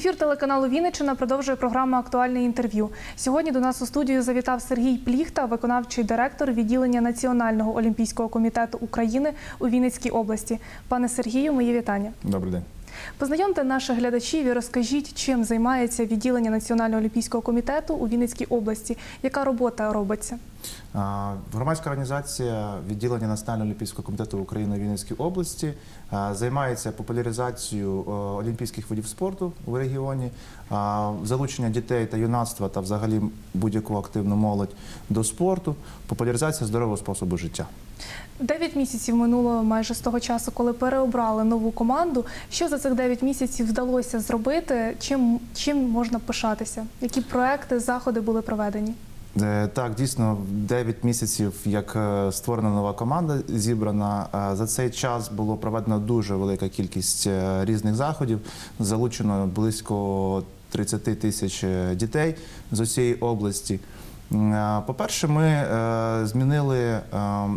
Ефір телеканалу Вінниччина продовжує програма Актуальне інтерв'ю. Сьогодні до нас у студію завітав Сергій Пліхта, виконавчий директор відділення Національного олімпійського комітету України у Вінницькій області. Пане Сергію, мої вітання. Добрий день. Познайомте наших глядачів і розкажіть, чим займається відділення Національного олімпійського комітету у Вінницькій області. Яка робота робиться? Громадська організація відділення Національного олімпійського комітету України у Вінницькій області займається популяризацією олімпійських видів спорту у регіоні, залучення дітей та юнацтва та взагалі будь-яку активну молодь до спорту, популяризація здорового способу життя. Дев'ять місяців минуло майже з того часу, коли переобрали нову команду. Що за цих дев'ять місяців вдалося зробити? Чим, чим можна пишатися? Які проекти, заходи були проведені? Е, Так, дійсно, 9 місяців, як е, створена нова команда, зібрана. Е, За цей час було проведено дуже велика кількість різних заходів. Залучено близько 30 тисяч дітей з усієї області. Е, По-перше, ми е, змінили е,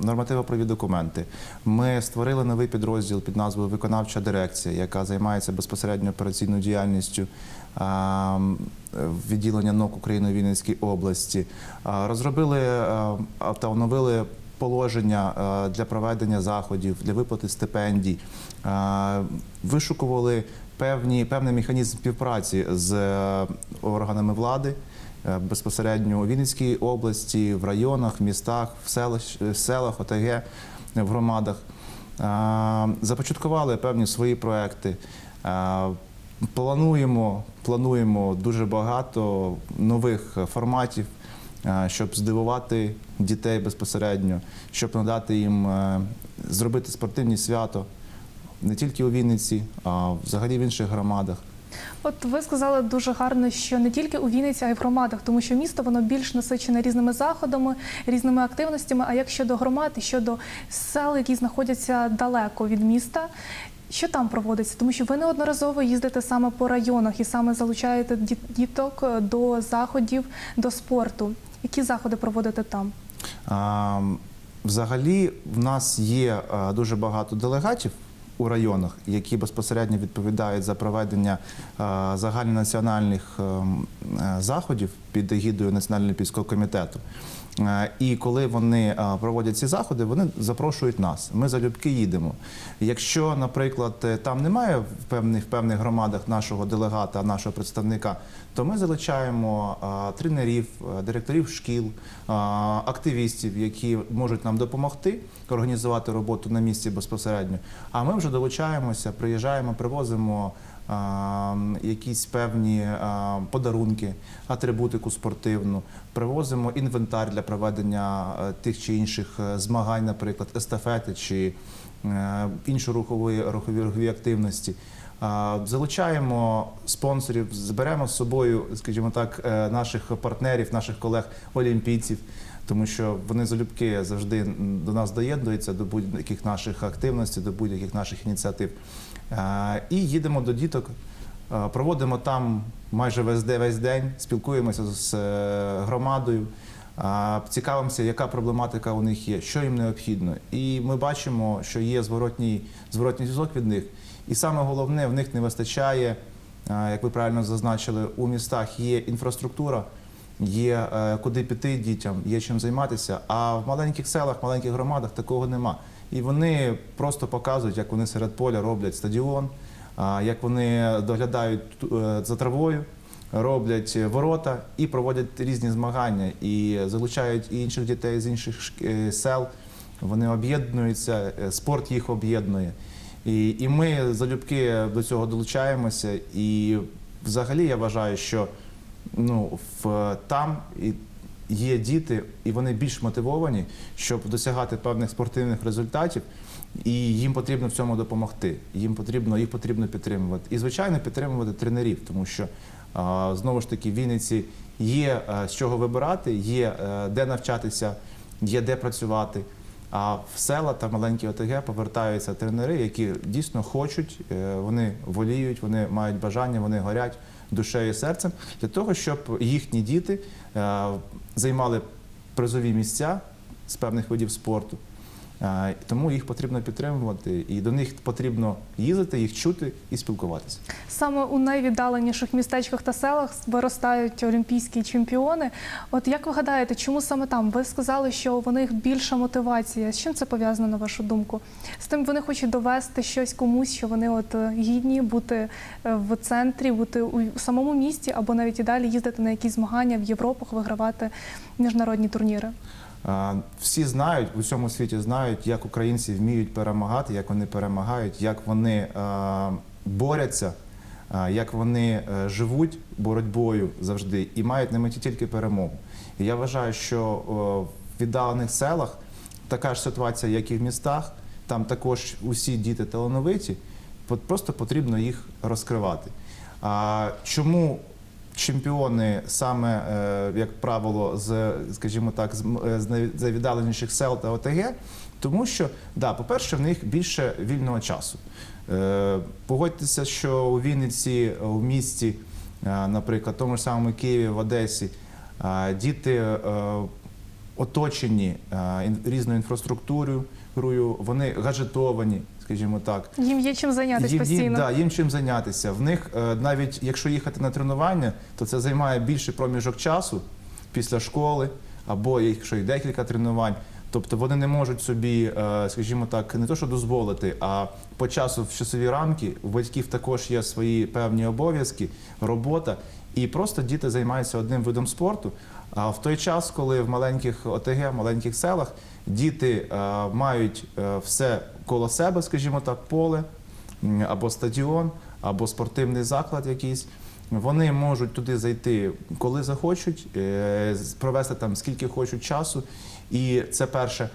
нормативно-праві документи. Ми створили новий підрозділ під назвою Виконавча дирекція, яка займається безпосередньо операційною діяльністю відділення НОК України у Вінницькій області. Розробили та оновили положення для проведення заходів, для виплати стипендій, вишукували певні, певний механізм співпраці з органами влади. Е, Безпосередньо у Вінницькій області, в районах, в містах, в селах, в селах ОТГ, в громадах. Е, Започаткували певні свої проекти. Е, Плануємо, плануємо дуже багато нових форматів, е, щоб здивувати дітей безпосередньо, щоб надати їм е, зробити спортивні свято не тільки у Вінниці, а взагалі в інших громадах. От ви сказали дуже гарно, що не тільки у Вінниці, а й в громадах, тому що місто воно більш насичене різними заходами, різними активностями. А як щодо громад щодо сел, які знаходяться далеко від міста, що там проводиться? Тому що ви неодноразово їздите саме по районах і саме залучаєте діток е, до заходів, до спорту. Які заходи проводите там? А, Взагалі, в нас є дуже багато делегатів у районах, які безпосередньо відповідають за проведення а, загальнонаціональних ем, е, заходів під егідою Національного олімпійського комітету. Е, І коли вони проводять ці заходи, вони запрошують нас. Ми залюбки їдемо. Якщо, наприклад, е, там немає в певних в певних громадах нашого делегата, нашого представника, то ми залучаємо тренерів, директорів шкіл, активістів, які можуть нам допомогти організувати роботу на місці безпосередньо. А ми вже долучаємося, приїжджаємо, привозимо. Якісь певні подарунки, атрибутику спортивну, привозимо інвентар для проведення тих чи інших е, змагань, наприклад, естафети чи е, інші рухової рухові, рухові активності. Залучаємо спонсорів, зберемо з собою, скажімо так, е, наших партнерів, наших колег олімпійців, тому що вони залюбки завжди до нас доєднуються до будь-яких наших активностей, до будь-яких наших ініціатив. А, І їдемо до діток, е, проводимо там майже весь де- весь день, спілкуємося з е, громадою. Цікавимося, яка проблематика у них є, що їм необхідно. І ми бачимо, що є зворотній, зворотній зв'язок від них. І саме головне, в них не вистачає, як ви правильно зазначили, у містах є інфраструктура, є е, куди піти дітям, є чим займатися. А в маленьких селах, маленьких громадах такого нема. І вони просто показують, як вони серед поля роблять стадіон, як вони доглядають е, за травою, роблять ворота і проводять різні змагання, і залучають і інших дітей з інших е, сел. Вони об'єднуються, е, спорт їх об'єднує. І, і ми залюбки до цього долучаємося. І взагалі я вважаю, що ну, в, там і є діти, і вони більш мотивовані, щоб досягати певних спортивних результатів, і їм потрібно в цьому допомогти. Їм потрібно, їх потрібно підтримувати. І, звичайно, підтримувати тренерів, тому що знову ж таки в Вінниці є е, з чого вибирати, є е, де навчатися, є де працювати. А в села та маленькі ОТГ повертаються тренери, які дійсно хочуть, е, вони воліють, вони мають бажання, вони горять душею і серцем для того, щоб їхні діти е, займали призові місця з певних видів спорту. Тому їх потрібно підтримувати, і до них потрібно їздити, їх чути і спілкуватися. Саме у найвіддаленіших містечках та селах виростають олімпійські чемпіони. От як ви гадаєте, чому саме там? Ви сказали, що у них більша мотивація. З чим це пов'язано на вашу думку? З тим вони хочуть довести щось комусь, що вони от е, гідні бути е, в центрі, бути у самому місті або навіть і далі їздити на якісь змагання в Європах, вигравати міжнародні турніри. Всі знають в усьому світі знають, як українці вміють перемагати, як вони перемагають, як вони е, борються, е, як вони е, живуть боротьбою завжди і мають на меті тільки перемогу. І я вважаю, що в віддалених селах така ж ситуація, як і в містах. Там також усі діти талановиті, просто потрібно їх розкривати. Чому чемпіони саме, е, як правило, з, скажімо так, з, е, найвіддаленіших сел та ОТГ, тому що, да, по-перше, в них більше вільного часу. Е, Погодьтеся, що у Вінниці, у місті, наприклад, в тому ж самому Києві, в Одесі, діти оточені різною інфраструктурою, вони гаджетовані, скажімо так. Їм є чим зайнятися Їм, постійно. їм, да, їм чим зайнятися. В них е, навіть якщо їхати на тренування, то це займає більший проміжок часу після школи, або якщо і декілька тренувань. Тобто вони не можуть собі, е, скажімо так, не то що дозволити, а по часу в часові рамки у батьків також є свої певні обов'язки, робота, і просто діти займаються одним видом спорту. А в той час, коли в маленьких ОТГ, маленьких селах діти е, мають все коло себе, скажімо так, поле, або стадіон, або спортивний заклад якийсь. Вони можуть туди зайти, коли захочуть, е, провести там скільки хочуть часу. І це перше.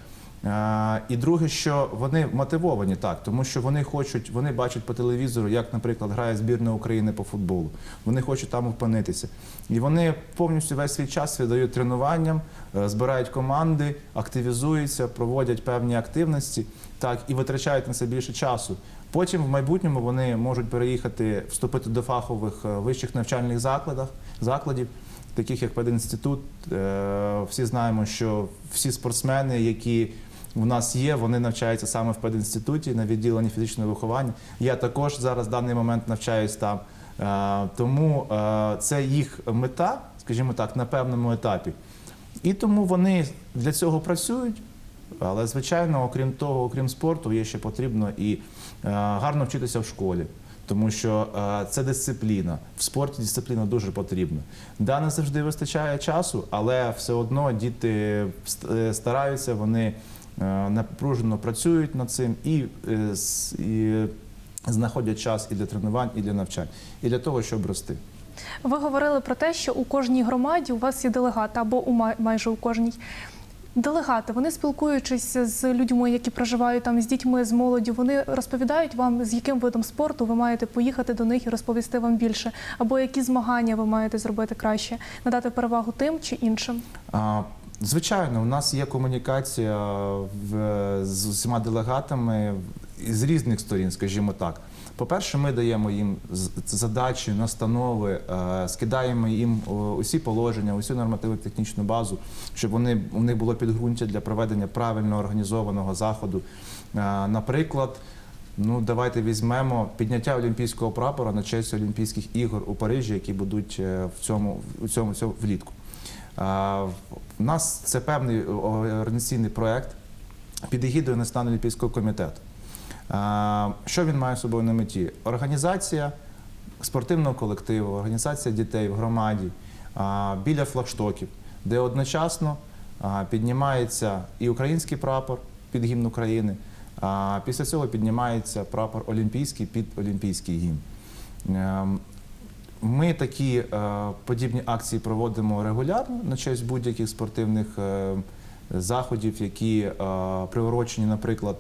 І друге, що вони мотивовані так, тому що вони хочуть, вони бачать по телевізору, як, наприклад, грає збірна України по футболу. Вони хочуть там опинитися. І вони повністю весь свій час віддають тренуванням, е, збирають команди, активізуються, проводять певні активності, так і витрачають на це більше часу. Потім в майбутньому вони можуть переїхати, вступити до фахових е, вищих навчальних закладах, закладів, таких як пединститут. Е, Всі знаємо, що всі спортсмени, які в нас є, вони навчаються саме в пединституті на відділенні фізичного виховання. Я також зараз в даний момент навчаюсь там. Е, Тому е, це їх мета, скажімо так, на певному етапі. І тому вони для цього працюють. Але, звичайно, окрім того, окрім спорту, є ще потрібно і е, гарно вчитися в школі, тому що це дисципліна. В спорті дисципліна дуже потрібна. Да, не завжди вистачає часу, але все одно діти стараються, вони напружено працюють над цим і, е, і знаходять час і для тренувань, і для навчань, і для того, щоб рости. Ви говорили про те, що у кожній громаді у вас є делегати або у май- майже у кожній. Делегати, вони спілкуючись з людьми, які проживають там з дітьми, з молоддю, вони розповідають вам, з яким видом спорту ви маєте поїхати до них і розповісти вам більше, або які змагання ви маєте зробити краще, надати перевагу тим чи іншим. А, Звичайно, у нас є комунікація в, з усіма делегатами з різних сторін, скажімо так. По-перше, ми даємо їм задачі, настанови, е, скидаємо їм усі положення, усю нормативно-технічну базу, щоб вони, у них було підґрунтя для проведення правильно організованого заходу. Е, Наприклад, ну давайте візьмемо підняття олімпійського прапора на честь Олімпійських ігор у Парижі, які будуть е, в цьому, в цьому, цьому влітку. У нас це певний організаційний проєкт під егідою Національного олімпійського комітету. Що він має собою на меті? Організація спортивного колективу, організація дітей в громаді біля флагштоків, де одночасно піднімається і український прапор під гімн України, після цього піднімається прапор олімпійський під олімпійський гімн. Ми такі е, подібні акції проводимо регулярно на честь будь-яких спортивних е, заходів, які е, приурочені, наприклад,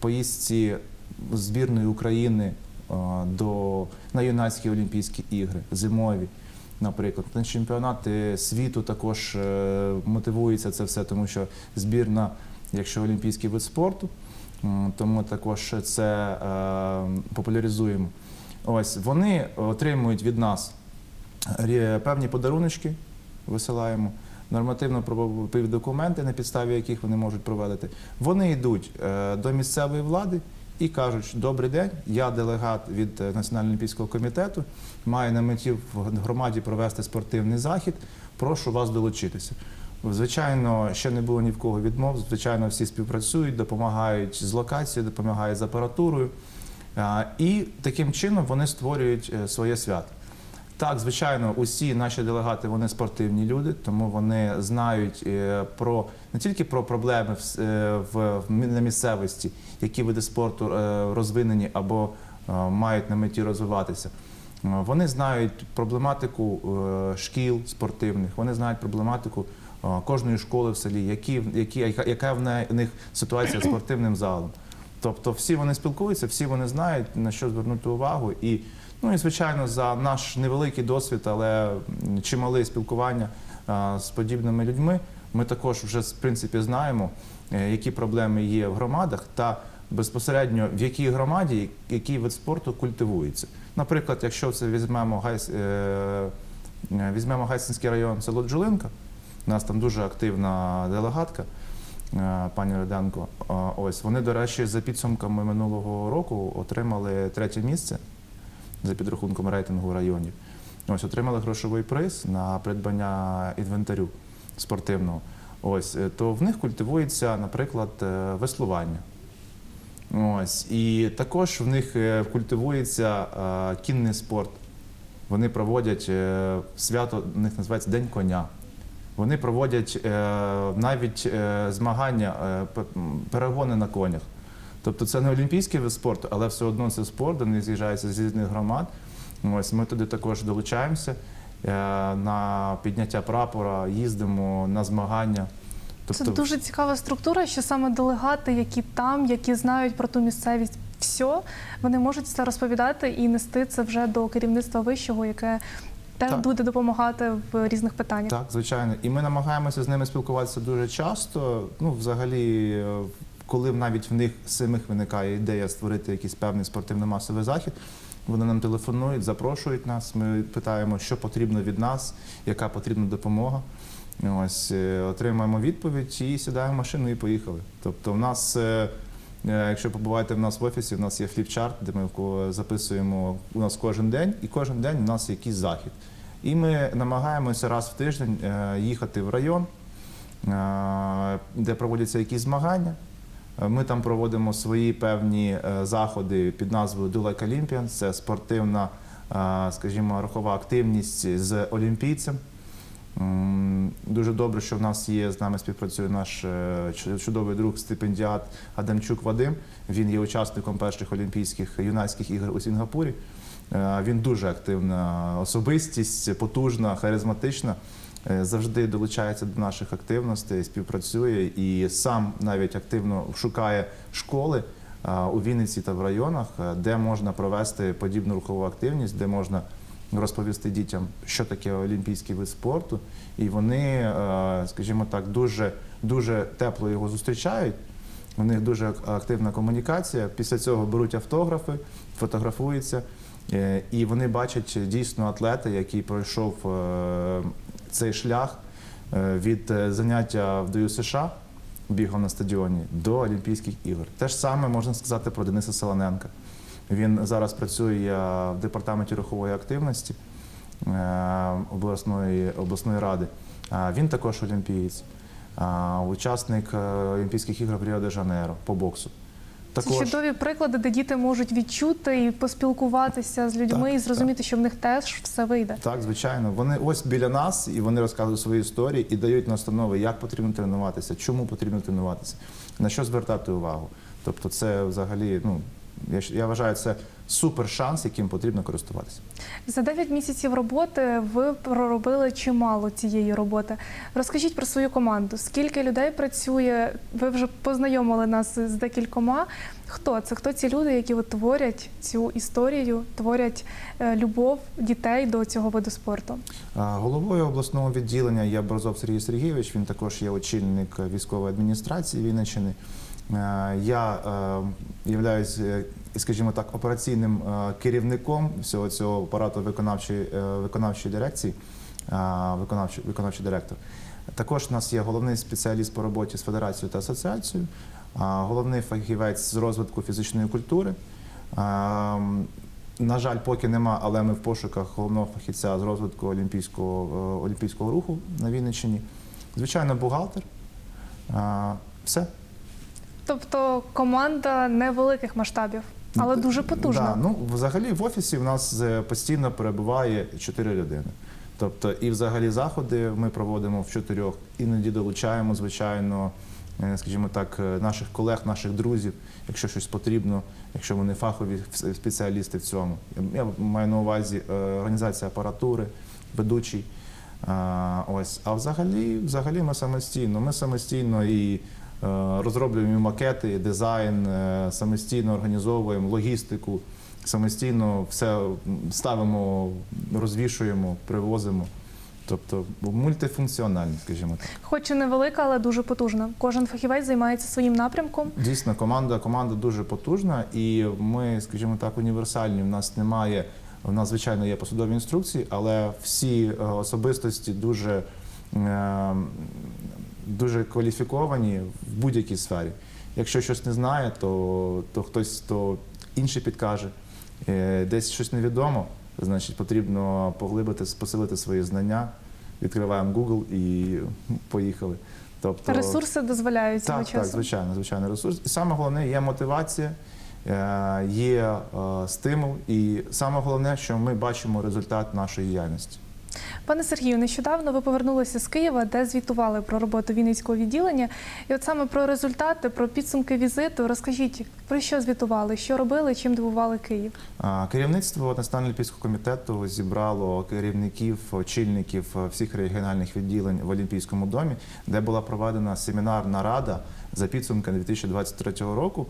поїздці збірної України до, на юнацькі Олімпійські ігри, зимові. Наприклад, на чемпіонати світу також мотивується це все, тому що збірна, якщо олімпійський вид спорту, м, тому також це популяризуємо. Ось вони отримують від нас певні подаруночки, висилаємо. нормативно-правові документи, на підставі яких вони можуть проводити. Вони йдуть е, до місцевої влади і кажуть, добрий день, я делегат від е, Національного олімпійського комітету, маю на меті в громаді провести спортивний захід, прошу вас долучитися. Звичайно, ще не було ні в кого відмов. Звичайно, всі співпрацюють, допомагають з локацією, допомагають з апаратурою. І таким чином вони створюють е, своє свято. Так, звичайно, усі наші делегати вони спортивні люди, тому вони знають е, про не тільки про проблеми в, е, на місцевості, які види спорту розвинені або мають на меті розвиватися. Вони знають проблематику шкіл спортивних, вони знають проблематику кожної школи в селі, які, які, яка, в них ситуація з спортивним залом. Тобто всі вони спілкуються, всі вони знають на що звернути увагу. І, ну і звичайно, за наш невеликий досвід, але чимале спілкування з подібними людьми, ми також вже в принципі знаємо, е, які проблеми є в громадах та безпосередньо в якій громаді який вид спорту культивується. Наприклад, якщо це візьмемо Гайс, е, е, візьмемо Гайсинський район село Джулинка, у нас там дуже активна делегатка. Е, Пані Руденко, ось вони, до речі, за підсумками минулого року отримали третє місце за підрахунком рейтингу районів. Ось отримали грошовий приз на придбання інвентарю спортивного. Ось е, то в них культивується, наприклад, е, веслування. Ось і також в них е, культивується е, кінний спорт. Вони проводять е, свято, у них називається День коня. Вони проводять е, навіть е, змагання, е, перегони на конях. Тобто це не олімпійський вид спорту, але все одно це спорт, вони з'їжджаються з різних громад. Ось ми туди також долучаємося на підняття прапора, їздимо на змагання. Це дуже цікава структура, що саме делегати, які там, які знають про ту місцевість, все, вони можуть це розповідати і нести це вже до керівництва вищого, яке теж Так. буде допомагати в різних питаннях. Так, звичайно. І ми намагаємося з ними спілкуватися дуже часто. Ну, взагалі, е, коли навіть в них самих виникає ідея створити якийсь певний спортивно-масовий захід, вони нам телефонують, запрошують нас. Ми питаємо, що потрібно від нас, яка потрібна допомога. Ось е, отримаємо відповідь і сідаємо в машину і поїхали. Тобто, в нас, е, якщо побуваєте в нас в офісі, в нас є фліпчарт, де ми записуємо у нас кожен день, і кожен день у нас якийсь захід. І ми намагаємося раз в тиждень е, їхати в район, е, де проводяться якісь змагання. Е, Ми там проводимо свої певні е, заходи під назвою Do Like. Це спортивна, е, скажімо, рухова активність з олімпійцем. Дуже добре, що в нас є з нами співпрацює наш е, чудовий друг стипендіат Адамчук Вадим. Він є учасником перших олімпійських юнацьких ігор у Сінгапурі. Е, Він дуже активна особистість, потужна, харизматична. Е, Завжди долучається до наших активностей, співпрацює і сам навіть активно шукає школи у Вінниці та в районах, де можна провести подібну рухову активність, де можна розповісти дітям, що таке олімпійський вид спорту, і вони, е, скажімо так, дуже, дуже тепло його зустрічають. У них дуже активна комунікація. Після цього беруть автографи, фотографуються, е, і вони бачать дійсно атлета, який пройшов е, цей шлях від заняття в ДЮСШ США бігом на стадіоні до Олімпійських ігор. Те ж саме можна сказати про Дениса Солоненка. Він зараз працює в департаменті рухової активності е, обласної, обласної ради. А Він також олімпієць, учасник е, Олімпійських ігор в Ріо-де-Жанейро по боксу. Це чудові приклади, де діти можуть відчути і поспілкуватися з людьми Так, і зрозуміти, що в них теж все вийде. Так, звичайно. Вони ось біля нас і вони розказують свої історії і дають настанови, як потрібно тренуватися, чому потрібно тренуватися, на що звертати увагу. Тобто, це взагалі, ну я, я вважаю, це супер шанс, яким потрібно користуватися. За 9 місяців роботи ви проробили чимало цієї роботи. Розкажіть про свою команду. Скільки людей працює? Ви вже познайомили нас з декількома. Хто це? Хто ці люди, які от творять цю історію, творять е, любов дітей до цього виду спорту? Головою обласного відділення є Борзов Сергій Сергійович. Він також є очільник військової адміністрації Вінниччини. Е, Я являюсь, скажімо так, операційним е, керівником всього цього апарату виконавчої, е, виконавчої дирекції, е, виконавчий, виконавчий директор. Також у нас є головний спеціаліст по роботі з федерацією та асоціацією, головний фахівець з розвитку фізичної культури. На жаль, поки нема, але ми в пошуках головного фахівця з розвитку олімпійського, е, олімпійського руху на Вінниччині. Звичайно, бухгалтер. Все. Тобто команда невеликих масштабів, але дуже потужна. Да, ну, взагалі в офісі в нас е, постійно перебуває чотири людини. Тобто, і взагалі заходи ми проводимо в чотирьох. Іноді долучаємо, звичайно, е, скажімо так, е, наших колег, наших друзів, якщо щось потрібно, якщо вони фахові спеціалісти в цьому. Я маю на увазі організація апаратури, ведучий. Ось. а взагалі, взагалі ми самостійно. Ми самостійно і розроблюємо макети, дизайн, е, самостійно організовуємо логістику, самостійно все ставимо, розвішуємо, привозимо. Тобто мультифункціональні, скажімо так. Хоч і невелика, але дуже потужна. Кожен фахівець займається своїм напрямком. Дійсно, команда, команда дуже потужна, і ми, скажімо так, універсальні. У нас немає. У нас, звичайно, є посадові інструкції, але всі е, особистості дуже, е, дуже кваліфіковані в будь-якій сфері. Якщо щось не знає, то, то хтось то інший підкаже. Е, Десь щось невідомо, значить потрібно поглибити, посилити свої знання. Відкриваємо Google і поїхали. Тобто, Ресурси дозволяють цього так, часу. так, звичайно, звичайно, ресурс. І саме головне є мотивація, е, є е, стимул, і саме головне, що ми бачимо результат нашої діяльності. Пане Сергію, нещодавно ви повернулися з Києва, де звітували про роботу Вінницького відділення. І от саме про результати, про підсумки візиту. Розкажіть, про що звітували, що робили, чим дивували Київ? Керівництво Національного олімпійського комітету зібрало керівників, очільників всіх регіональних відділень в Олімпійському домі, де була проведена семінарна рада за підсумками 2023 року.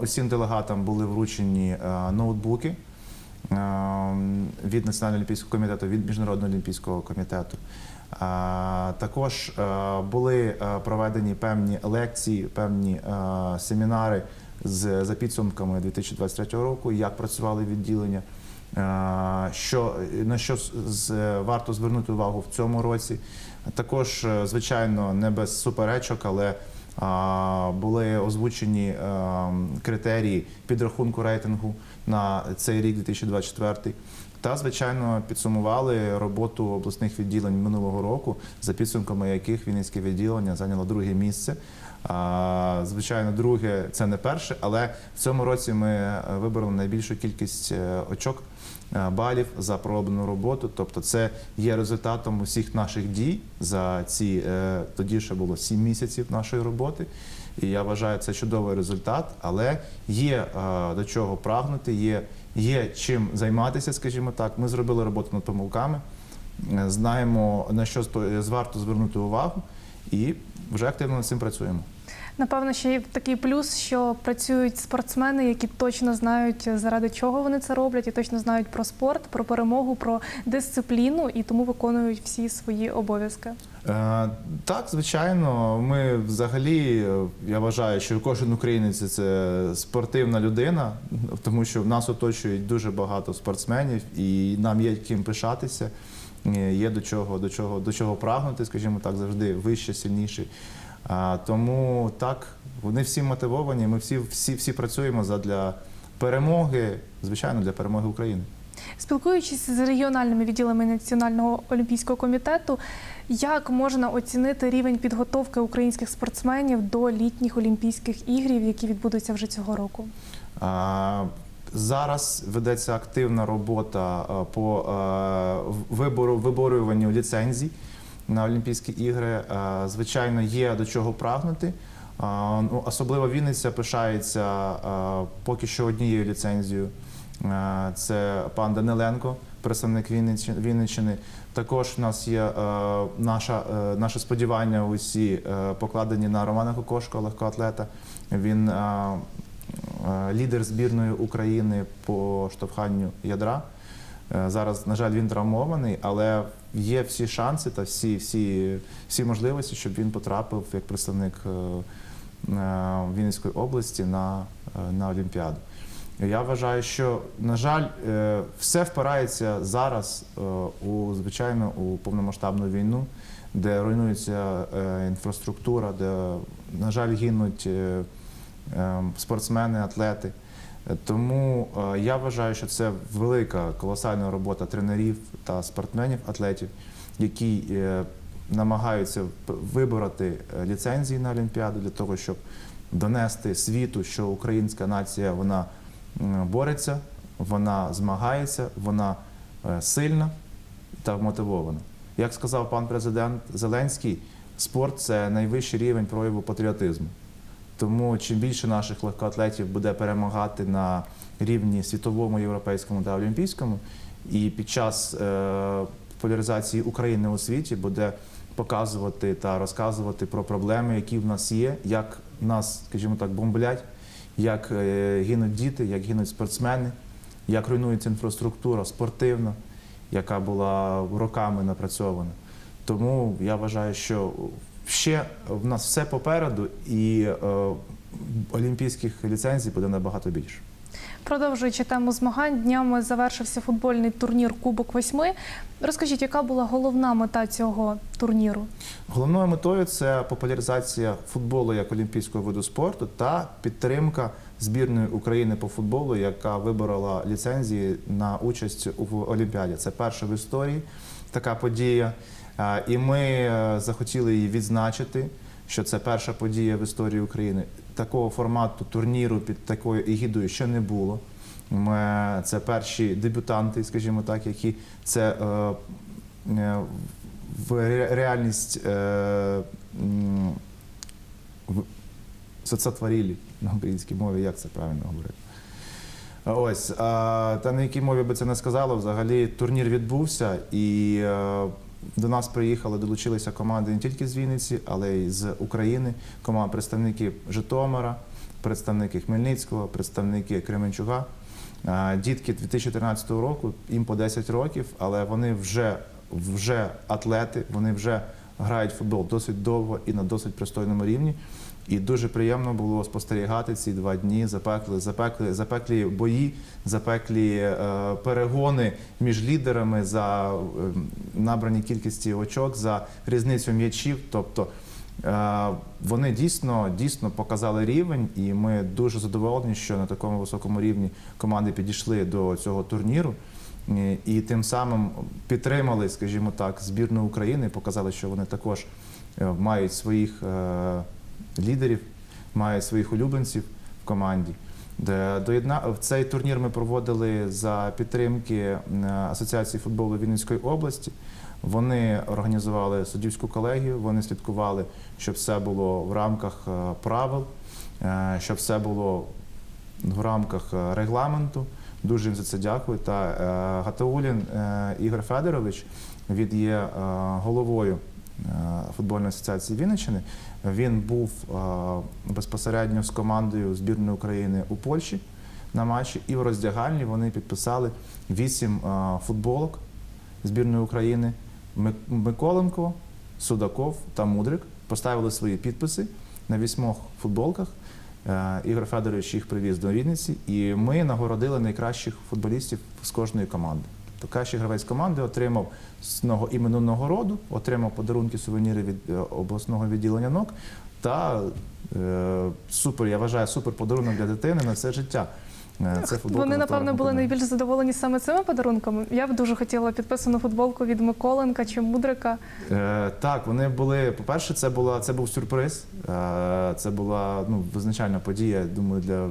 Усім делегатам були вручені ноутбуки від Національного олімпійського комітету, від Міжнародного олімпійського комітету. Також е, були е, проведені певні лекції, певні е, семінари з за підсумками 2023 року, як працювали відділення, е, що на що варто звернути увагу в цьому році. Також, е, звичайно, не без суперечок, але були озвучені е, критерії підрахунку рейтингу на цей рік 2024. Та, звичайно, підсумували роботу обласних відділень минулого року, за підсумками яких Вінницьке відділення зайняло друге місце. Звичайно, друге це не перше, але в цьому році ми вибороли вибрали найбільшу кількість е, очок е, балів за пророблену роботу. Тобто, це є результатом усіх наших дій за ці е, тоді ще було 7 місяців нашої роботи. І я вважаю, це чудовий результат, але є е, до чого прагнути, є, є чим займатися, скажімо так. Ми зробили роботу над помилками, е, знаємо на що варто звернути увагу, і вже активно над цим працюємо. Напевно, ще є такий плюс, що працюють спортсмени, які точно знають, заради чого вони це роблять, і точно знають про спорт, про перемогу, про дисципліну, і тому виконують всі свої обов'язки. Е, Так, звичайно, ми взагалі, я вважаю, що кожен українець це спортивна людина, тому що в нас оточують дуже багато спортсменів, і нам є ким пишатися, є до чого, до чого, до чого прагнути, скажімо так, завжди вище, сильніше. А, Тому так, вони всі мотивовані. Ми всі, всі, всі працюємо задля перемоги, звичайно, для перемоги України. Спілкуючись з регіональними відділами Національного олімпійського комітету, як можна оцінити рівень підготовки українських спортсменів до літніх Олімпійських ігрів, які відбудуться вже цього року? А, Зараз ведеться активна робота по а, вибору виборюванню ліцензій на Олімпійські ігри. Звичайно, є до чого прагнути. Ну, особливо Вінниця пишається поки що однією ліцензією. Це пан Даниленко, представник Вінниччини-. Також у нас є е, наша, е, наше сподівання усі е, покладені на Романа Кокошко, легкоатлета. Він е, е, лідер збірної України по штовханню ядра. Е, Зараз, на жаль, він травмований, але є всі шанси та всі, всі, всі можливості, щоб він потрапив як представник е, е, Вінницької області на, на Олімпіаду. Я вважаю, що, на жаль, все впирається зараз у звичайно у повномасштабну війну. де руйнується інфраструктура, де, на жаль, гинуть спортсмени, атлети. Тому е, я вважаю, що це велика колосальна робота тренерів та спортсменів, атлетів, які е, намагаються вибороти е, ліцензії на Олімпіаду для того, щоб донести світу, що українська нація вона бореться, вона змагається, вона сильна та мотивована. Як сказав пан президент Зеленський, спорт це найвищий рівень прояву патріотизму. Тому чим більше наших легкоатлетів буде перемагати на рівні світовому, європейському та олімпійському, і під час е, популяризації України у світі буде показувати та розказувати про проблеми, які в нас є, як нас, скажімо так, бомблять, як е, гинуть діти, як гинуть спортсмени, як руйнується інфраструктура спортивна, яка була роками напрацьована. Тому я вважаю, що ще в нас все попереду, і е, олімпійських ліцензій буде набагато більше. Продовжуючи тему змагань, днями завершився футбольний турнір Кубок восьми. Розкажіть, яка була головна мета цього турніру? Головною метою це популяризація футболу як олімпійського виду спорту та підтримка збірної України по футболу, яка виборола ліцензії на участь у Олімпіаді. Це перша в історії така подія. І ми е, захотіли її відзначити, що це перша подія в історії України. Такого формату турніру під такою егідою ще не було. Це перші дебютанти, скажімо так, які це е, е, в реальність соцотворили на українській мові, як це правильно говорити. Ось, та на якій мові би це не сказало, взагалі турнір відбувся, і до нас приїхали, долучилися команди не тільки з Вінниці, але й з України. Команда представники Житомира, представники Хмельницького, представники Кременчуга. Дітки 2013 року, їм по 10 років, але вони вже, вже атлети, вони вже грають футбол досить довго і на досить пристойному рівні. І дуже приємно було спостерігати ці два дні запекли, запекли, запеклі бої, запеклі е, перегони між лідерами за е, набрані кількості очок, за різницю м'ячів. Тобто е, вони дійсно, дійсно показали рівень, і ми дуже задоволені, що на такому високому рівні команди підійшли до цього турніру. І- І тим самим підтримали, скажімо так, збірну України, показали, що вони також е, мають своїх е, лідерів, мають своїх улюбленців в команді. Доєдна... в цей турнір ми проводили за підтримки е, Асоціації футболу Вінницької області. Вони організували суддівську колегію, вони слідкували, щоб все було в рамках е, правил, е, щоб все було в рамках е, регламенту. Дуже їм за це дякую. Та е, Гатаулін е, Ігор Федорович, він є е, головою футбольної асоціації Вінниччини. Він був безпосередньо з командою збірної України у Польщі на матчі, і в роздягальні вони підписали вісім футболок збірної України. Ми- Миколенко, Судаков та Мудрик поставили свої підписи на вісьмох футболках. Е, Ігор Федорович їх привіз до Вінниці, і ми нагородили найкращих футболістів з кожної команди. То кращий гравець команди отримав іменну нагороду, отримав подарунки сувеніри від е, обласного відділення НОК та е, супер, я вважаю, супер подарунок для дитини на все життя. Е, Це футболка Вони, напевно, були найбільш задоволені саме цими подарунками. Я б дуже хотіла підписану футболку від Миколенка чи Мудрика. Е, так, вони були. По-перше, це була це був сюрприз. Е, це була ну, визначальна подія, думаю, для е,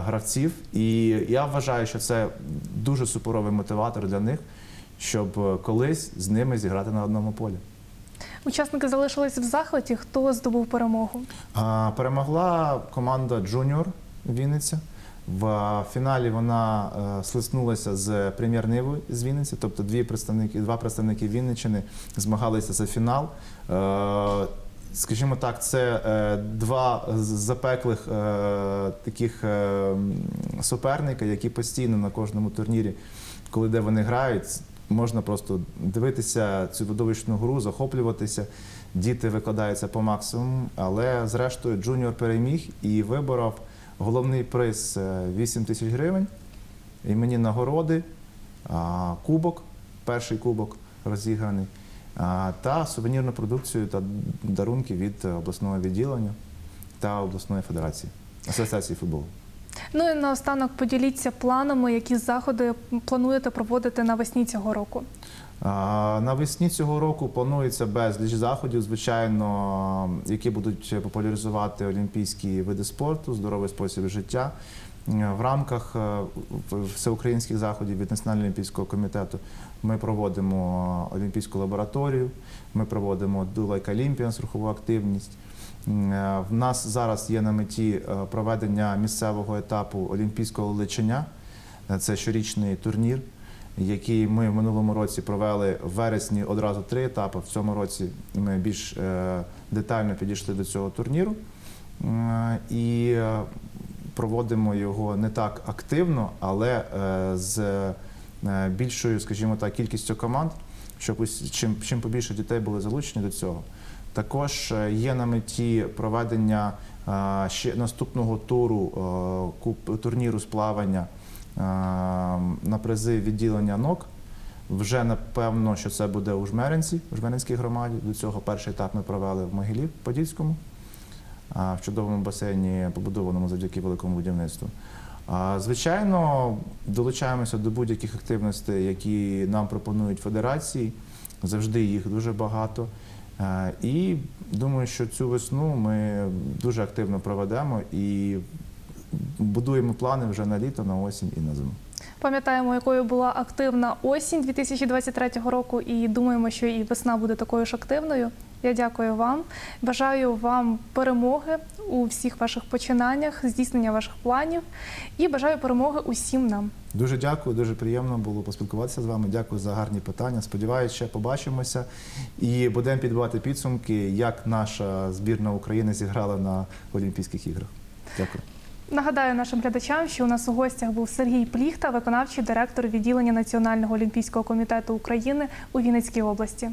гравців. І я вважаю, що це дуже суперовий мотиватор для них, щоб е, колись з ними зіграти на одному полі. Учасники залишились в захваті. Хто здобув перемогу? А, Перемогла команда Джуніор Вінниця. В фіналі вона е, слиснулася з прем'єр-нивою з Вінниці, тобто дві представники, два представники Вінниччини змагалися за фінал. Е, Скажімо так, це е, два запеклих таких суперника, які постійно на кожному турнірі, коли де вони грають, можна просто дивитися цю видовищну гру, захоплюватися. Діти викладаються по максимуму, але зрештою Джуніор переміг і виборов головний приз е, 8 тисяч гривень, імені нагороди, кубок, перший кубок розіграний. та сувенірну продукцію та дарунки від е, обласного відділення та обласної федерації асоціації футболу. Ну і наостанок поділіться планами, які заходи плануєте проводити навесні цього року. Навесні цього року планується безліч заходів, звичайно, які будуть популяризувати олімпійські види спорту, здоровий спосіб життя. В рамках е, всеукраїнських заходів від Національного олімпійського комітету ми проводимо олімпійську лабораторію, ми проводимо Do Like Olympians, рухову активність. Е, В нас зараз є на меті е, проведення місцевого етапу олімпійського личення. Е, Це щорічний турнір, який ми в минулому році провели в вересні одразу три етапи. В цьому році ми більш детально підійшли до цього турніру і проводимо його не так активно, але з більшою, скажімо так, кількістю команд, щоб чим, чим побільше дітей були залучені до цього. Також е, є на меті проведення е, ще наступного туру е, турніру з плавання на призи відділення НОК. Вже напевно, що це буде у Жмеринці, у Жмеринській громаді. До цього перший етап ми провели в Могилі Подільському, в чудовому басейні, побудованому завдяки великому будівництву. Звичайно, долучаємося до будь-яких активностей, які нам пропонують федерації. Завжди їх дуже багато. Е, І думаю, що цю весну ми дуже активно проведемо і будуємо плани вже на літо, на осінь і на зиму. Пам'ятаємо, якою була активна осінь 2023 року, і думаємо, що і весна буде такою ж активною. Я дякую вам. Бажаю вам перемоги у всіх ваших починаннях, здійснення ваших планів і бажаю перемоги усім нам. Дуже дякую, дуже приємно було поспілкуватися з вами. Дякую за гарні питання. Сподіваюся, ще побачимося і будемо підбивати підсумки, як наша збірна України зіграла на Олімпійських іграх. Дякую. Нагадаю нашим глядачам, що у нас у гостях був Сергій Пліхта, виконавчий директор відділення Національного олімпійського комітету України у Вінницькій області.